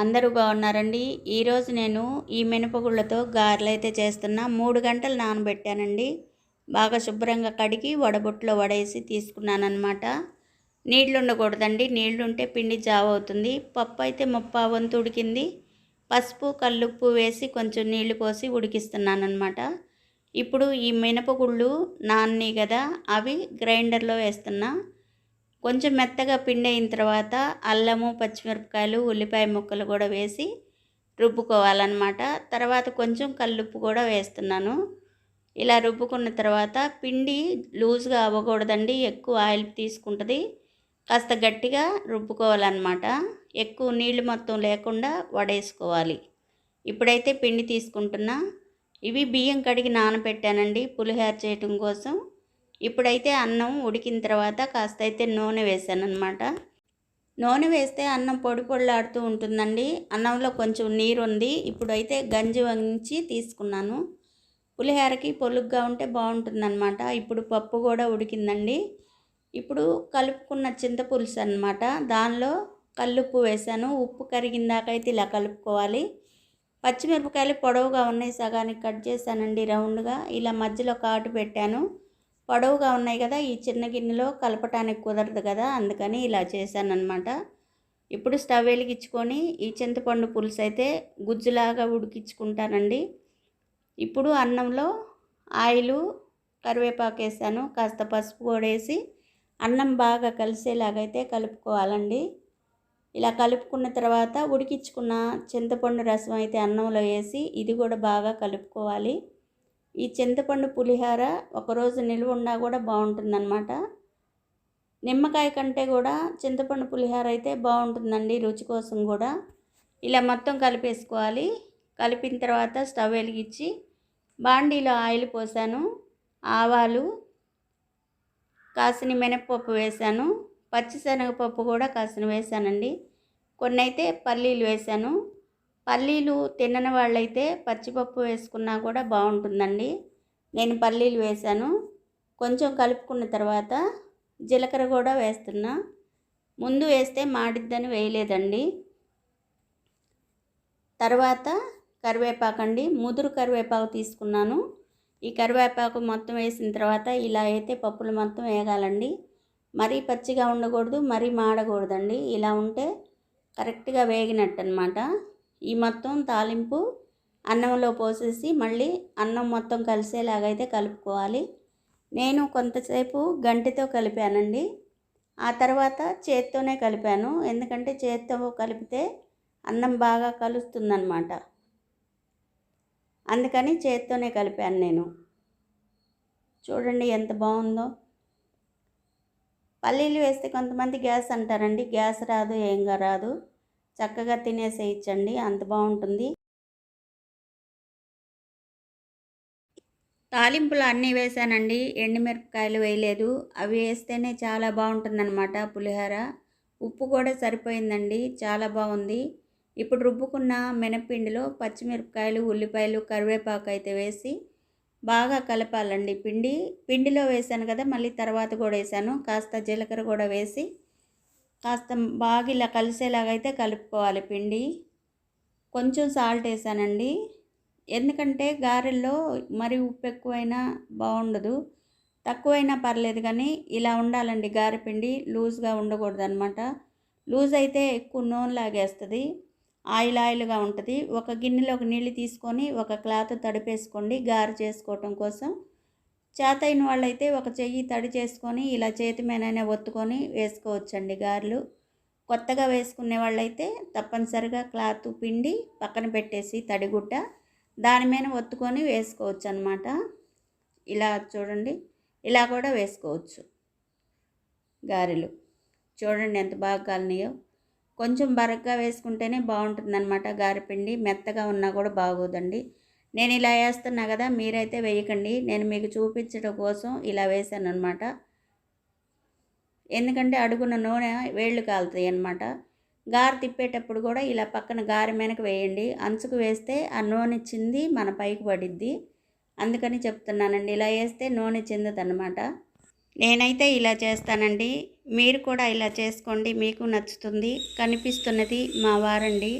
అందరూ బాగున్నారండి. ఈరోజు నేను ఈ మినపగుళ్ళతో గారెలు అయితే చేస్తున్నా. మూడు గంటలు నానబెట్టానండి. బాగా శుభ్రంగా కడిగి వడబొట్లో వడేసి తీసుకున్నానమాట నీళ్ళు ఉండకూడదండి నీళ్ళు ఉంటే పిండి జావ అవుతుంది పప్పు అయితే ముప్పా వంతు ఉడికింది. పసుపు కల్లుప్పు వేసి కొంచెం నీళ్ళు పోసి ఉడికిస్తున్నానమాట ఇప్పుడు ఈ మినపగుళ్ళు నాన్ని కదా అవి గ్రైండర్లో వేస్తున్నా. కొంచెం మెత్తగా పిండి అయిన తర్వాత అల్లము పచ్చిమిరపకాయలు ఉల్లిపాయ ముక్కలు కూడా వేసి రుబ్బుకోవాలన్నమాట. తర్వాత కొంచెం కల్లుప్పు కూడా వేస్తున్నాను. ఇలా రుబ్బుకున్న తర్వాత పిండి లూజ్గా అవ్వకూడదండి. ఎక్కువ ఆయిల్ తీసుకుంటుంది. కాస్త గట్టిగా రుబ్బుకోవాలన్నమాట. ఎక్కువ నీళ్ళు మొత్తం లేకుండా వడేసుకోవాలి. ఇప్పుడైతే పిండి తీసుకుంటున్నా. ఇవి బియ్యం కడిగి నానబెట్టానండి పులిహోర చేయటం కోసం. ఇప్పుడైతే అన్నం ఉడికిన తర్వాత కాస్త అయితే నూనె వేసాను అనమాట నూనె వేస్తే అన్నం పొడి పొడిలాడుతూ ఉంటుందండి. అన్నంలో కొంచెం నీరు ఉంది ఇప్పుడైతే గంజి వంచి తీసుకున్నాను. పులిహోరకి పొలుగ్గా ఉంటే బాగుంటుందన్నమాట. ఇప్పుడు పప్పు కూడా ఉడికిందండి. ఇప్పుడు కలుపుకున్న చింతపులుసు అనమాట దానిలో కల్లుప్పు వేసాను. ఉప్పు కరిగిందాకైతే ఇలా కలుపుకోవాలి. పచ్చిమిరపకాయలు పొడవుగా ఉన్నాయి. సగానికి కట్ చేశానండి రౌండ్గా. ఇలా మధ్యలో కాటు పెట్టాను. పొడవుగా ఉన్నాయి కదా ఈ చిన్న గిన్నెలో కలపటానికి కుదరదు కదా అందుకని ఇలా చేశాను ఇప్పుడు స్టవ్ వెలిగించుకొని ఈ చింతపండు పులుసు అయితే గుజ్జులాగా ఉడికించుకుంటానండి. ఇప్పుడు అన్నంలో ఆయిలు కరివేపాకు వేసాను కాస్త పసుపు కూడా వేసి అన్నం బాగా కలిసేలాగైతే కలుపుకోవాలండి. ఇలా కలుపుకున్న తర్వాత ఉడికించుకున్న చింతపండు రసం అయితే అన్నంలో వేసి ఇది కూడా బాగా కలుపుకోవాలి. ఈ చింతపండు పులిహార ఒకరోజు నిల్వ ఉన్నా కూడా బాగుంటుందన్నమాట. నిమ్మకాయ కంటే కూడా చింతపండు పులిహార అయితే బాగుంటుందండి రుచి కోసం కూడా. ఇలా మొత్తం కలిపేసుకోవాలి. కలిపిన తర్వాత స్టవ్ వెలిగించి బాండీలో ఆయిల్ పోసాను ఆవాలు కాసిన మినప్పప్పు వేశాను పచ్చిశనగపప్పు కూడా కాసిన వేశానండి కొన్ని అయితే పల్లీలు వేశాను పల్లీలు తినని వాళ్ళైతే పచ్చిపప్పు వేసుకున్నా కూడా బాగుంటుందండి. నేను పల్లీలు వేశాను కొంచెం కలుపుకున్న తర్వాత జీలకర్ర కూడా వేస్తున్నా. ముందు వేస్తే మాడిద్దని వేయలేదండి. తర్వాత కరివేపాకు అండి. ముదురు కరివేపాకు తీసుకున్నాను. ఈ కరివేపాకు మొత్తం వేసిన తర్వాత ఇలా అయితే పప్పులు మొత్తం వేగాలండి. మరీ పచ్చిగా ఉండకూడదు మరీ మాడకూడదండి. ఇలా ఉంటే కరెక్ట్గా వేగినట్టు అనమాట ఈ మొత్తం తాలింపు అన్నంలో పోసేసి మళ్ళీ అన్నం మొత్తం కలిసేలాగైతే కలుపుకోవాలి. నేను కొంతసేపు గంటితో కలిపానండి. ఆ తర్వాత చేత్తోనే కలిపాను. ఎందుకంటే చేత్తో కలిపితే అన్నం బాగా కలుస్తుందన్నమాట. అందుకని చేత్తోనే కలిపాను నేను. చూడండి ఎంత బాగుందో. పల్లీలు వేస్తే కొంతమంది గ్యాస్ అంటారండి. గ్యాస్ రాదు ఏంగా రాదు. చక్కగా తినేసేయచ్చండి. అంత బాగుంటుంది. తాలింపులు అన్నీ వేసానండి. ఎండుమిరపకాయలు వేయలేదు. అవి వేస్తేనే చాలా బాగుంటుందన్నమాట పులిహోర. ఉప్పు కూడా సరిపోయిందండి. చాలా బాగుంది. ఇప్పుడు రుబ్బుకున్న మినపిండిలో పచ్చిమిరపకాయలు ఉల్లిపాయలు కరివేపాకు అయితే వేసి బాగా కలపాలండి. పిండి పిండిలో వేసాను కదా మళ్ళీ తర్వాత కూడా వేసాను. కాస్త జీలకర్ర కూడా వేసి కాస్త బాగా ఇలా కలిసేలాగైతే కలుపుకోవాలి పిండి. కొంచెం సాల్ట్ వేసానండి. ఎందుకంటే గారెల్లో మరి ఉప్పు ఎక్కువైనా బాగుండదు. తక్కువైనా పర్లేదు కానీ ఇలా ఉండాలండి గారె పిండి లూజ్గా ఉండకూడదు అనమాట లూజ్ అయితే ఎక్కువ నూనె లాగేస్తుంది. ఆయిల్ ఆయిల్గా ఉంటుంది. ఒక గిన్నెలోకి నీళ్ళు తీసుకొని ఒక క్లాత్ తడిపేసుకోండి గారె చేసుకోవటం కోసం. చేతైన వాళ్ళైతే ఒక చెయ్యి తడి చేసుకొని ఇలా చేతి మీదనే ఒత్తుకొని వేసుకోవచ్చండి గారెలు. కొత్తగా వేసుకునే వాళ్ళైతే తప్పనిసరిగా క్లాత్ పిండి పక్కన పెట్టేసి తడిగుడ్డ దాని మీద ఒత్తుకొని వేసుకోవచ్చు అనమాట ఇలా చూడండి ఇలా కూడా వేసుకోవచ్చు గారెలు. చూడండి ఎంత బాగా కాలనియో. కొంచెం బరగ్గా వేసుకుంటేనే బాగుంటుందన్నమాట గారెపిండి మెత్తగా ఉన్నా కూడా బాగోదండి. నేను ఇలా వేస్తున్నా కదా మీరైతే వేయకండి. నేను మీకు చూపించడం కోసం ఇలా వేసాను అనమాట ఎందుకంటే అడుగున నూనె వేళ్ళు కాలుతాయి అనమాట గారు తిప్పేటప్పుడు కూడా ఇలా పక్కన గారి వెనక వేయండి. అంచుకు వేస్తే ఆ నూనె చింది మన పైకి పడిద్ది. అందుకని చెప్తున్నానండి. ఇలా వేస్తే నూనె చిందదనమాట నేనైతే ఇలా చేస్తానండి. మీరు కూడా ఇలా చేసుకోండి. మీకు నచ్చుతుంది. కనిపిస్తున్నది మా వారండి.